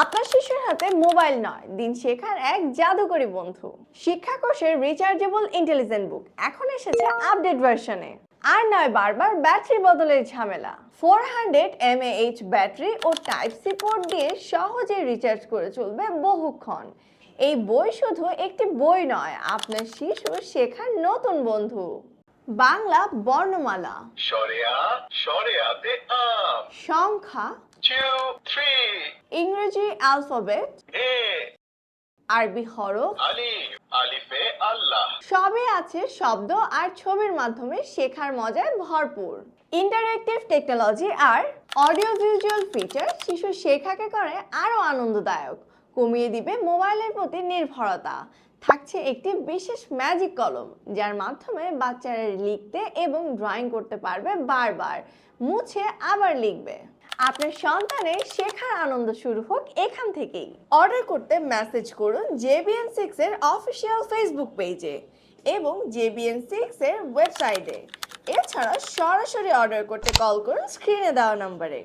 আপনার শিশুর হাতে মোবাইল নয় দিন শেখার এক জাদুকরী বন্ধু। শিক্ষা কোষের রিচার্জেবল ইন্টেলিজেন্ট বুক এখন এসেছে আপডেট ভার্সনে। আর নয় বারবার ব্যাটারি বদলের ঝামেলা। ফোর হান্ড্রেড এমএএইচ ব্যাটারি ও টাইপ সি পোর্ট দিয়ে সহজে রিচার্জ করে চলবে বহুক্ষণ। এই বই শুধু একটি বই নয় আপনার শিশু শেখার নতুন বন্ধু। বাংলা বর্ণমালা। সংখ্যা two three. ইংরেজি অ্যালফাবেট এ আরবি হরফ আলিফ আলিফে আল্লাহ। সবই আছে শব্দ আর ছবির মাধ্যমে শেখার মজায় ভরপুর। ইন্টারেক্টিভ টেকনোলজি আর অডিও ভিজুয়াল ফিচার শিশু শেখাকে করে আরও আনন্দদায়ক। কমিয়ে দিবে মোবাইলের প্রতি নির্ভরতা। থাকছে একটি বিশেষ ম্যাজিক কলম যার মাধ্যমে বাচ্চারা লিখতে এবং ড্রয়িং করতে পারবে বারবার। মুছে আবার লিখবে। আপনার সন্তানের শেখার আনন্দ শুরু হোক এখান থেকেই। অর্ডার করতে মেসেজ করুন জেবিএন সিক্স এর অফিসিয়াল ফেসবুক পেজে এবং জেবিএন সিক্স এর ওয়েবসাইটে এছাড়া সরাসরি অর্ডার করতে কল করুন স্ক্রিনে দেওয়া নম্বরে